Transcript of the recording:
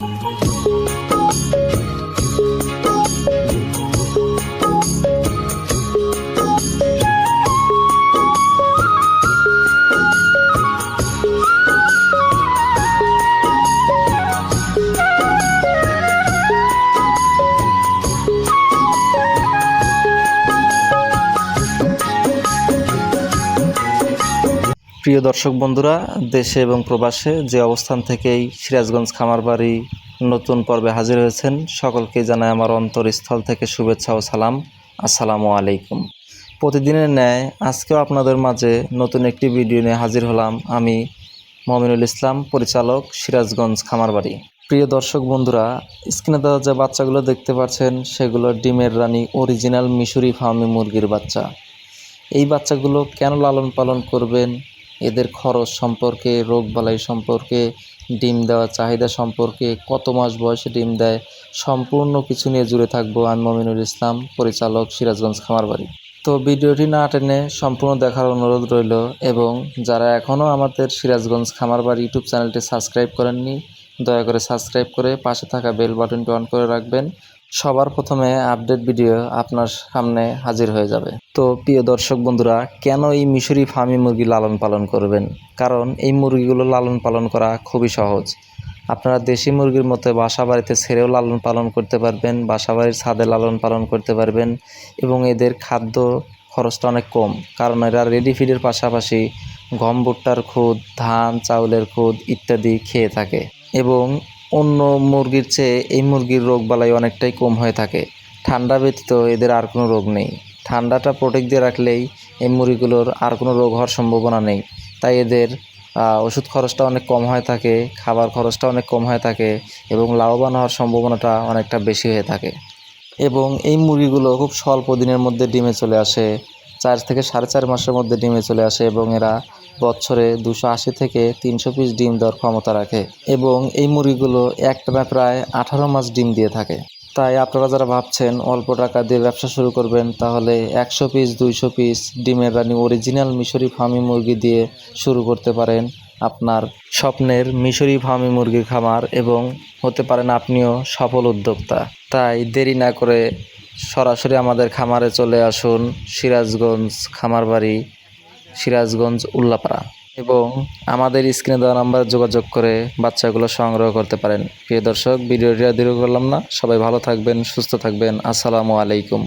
Música প্রিয় দর্শক বন্ধুরা, দেশে এবং প্রবাসে যে অবস্থান থেকেই সিরাজগঞ্জ খামারবাড়ি নতুন পর্বে হাজির হয়েছেন, সকলকে জানাই আমার অন্তরস্থল থেকে শুভেচ্ছা ও সালাম। আসসালামু আলাইকুম। প্রতিদিনের ন্যায় আজকেও আপনাদের মাঝে নতুন একটি ভিডিও নিয়ে হাজির হলাম আমি, মমিনুল ইসলাম, পরিচালক সিরাজগঞ্জ খামারবাড়ি। প্রিয় দর্শক বন্ধুরা, স্ক্রিনে দেওয়া যে বাচ্চাগুলো দেখতে পাচ্ছেন, সেগুলো ডিমের রানী অরিজিনাল মিশরি ফার্মি মুরগির বাচ্চা। এই বাচ্চাগুলো কেন লালন পালন করবেন এদের খরচ সম্পর্কে রোগবালাই সম্পর্কে, ডিম দেওয়ার চাহিদা সম্পর্কে, কত মাস বয়সে ডিম দেয়, সম্পূর্ণ কিছু নিয়ে জুড়ে থাকব আমি মমিনুল ইসলাম, পরিচালক সিরাজগঞ্জ খামারবাড়ি। তো ভিডিওটি না টেনে সম্পূর্ণ দেখার অনুরোধ রইল এবং যারা এখনও আমাদের সিরাজগঞ্জ খামারবাড়ি ইউটিউব চ্যানেলটি সাবস্ক্রাইব করেননি দয়া করে সাবস্ক্রাইব করে পাশে থাকা বেল বাটনটি অন করে রাখবেন। সবার প্রথমে আপডেট ভিডিও আপনার সামনে হাজির হয়ে যাবে। তো প্রিয় দর্শক বন্ধুরা, কেন এই মিশরি ফার্মি মুরগি লালন পালন করবেন? কারণ এই মুরগিগুলো লালন পালন করা খুবই সহজ। আপনারা দেশি মুরগির মতো বাসা বাড়িতে ছেড়েও লালন পালন করতে পারবেন বাসা বাড়ির ছাদে লালন পালন করতে পারবেন এবং এদের খাদ্য খরচটা অনেক কম। কারণ এরা রেডি ফিডের পাশাপাশি গম ভুট্টার খুদ, ধান, চাউলের খুদ ইত্যাদি খেয়ে থাকে। এবং অন্য মুরগির চেয়ে এই মুরগির রোগ বালাই অনেকটাই কম হয়ে থাকে। ঠান্ডা ব্যতীত এদের আর কোনো রোগ নেই। ঠান্ডাটা প্রোটেক্ট দিয়ে রাখলেই এই মুরগিগুলোর আর কোনো রোগ হওয়ার সম্ভাবনা নেই। তাই এদের ওষুধ খরচটা অনেক কম হয়ে থাকে, খাবার খরচটা অনেক কম হয়ে থাকে এবং লাভবান হওয়ার সম্ভাবনাটা অনেকটা বেশি হয়ে থাকে। এবং এই মুরগিগুলো খুব স্বল্প দিনের মধ্যে ডিমে চলে আসে, চার থেকে সাড়ে চার মাসের মধ্যে ডিমে চলে আসে এবং এরা বছরে দুশো আশি থেকে তিনশো পিস ডিম দেওয়ার ক্ষমতা রাখে এবং এই মুরগিগুলো একটানা প্রায় আঠারো মাস ডিম দিয়ে থাকে। তাই আপনারা যারা ভাবছেন অল্প টাকা দিয়ে ব্যবসা শুরু করবেন, তাহলে একশো পিস, দুইশো পিস ডিমের রানি অরিজিনাল মিশরি ফার্মি মুরগি দিয়ে শুরু করতে পারেন আপনার স্বপ্নের মিশরি ফার্মি মুরগির খামার এবং হতে পারেন আপনিও সফল উদ্যোক্তা। তাই দেরি না করে সরাসরি আমাদের খামারে চলে আসুন সিরাজগঞ্জ খামারবাড়ি সিরাজগঞ্জ উল্লাপাড়া। এবং আমাদের স্ক্রিনে দেওয়া নাম্বার যোগাযোগ করে বাচ্চাগুলো সংগ্রহ করতে পারেন। প্রিয় দর্শক, ভিডিওটি দীর্ঘ করলাম না। সবাই ভালো থাকবেন, সুস্থ থাকবেন। আসসালামু আলাইকুম।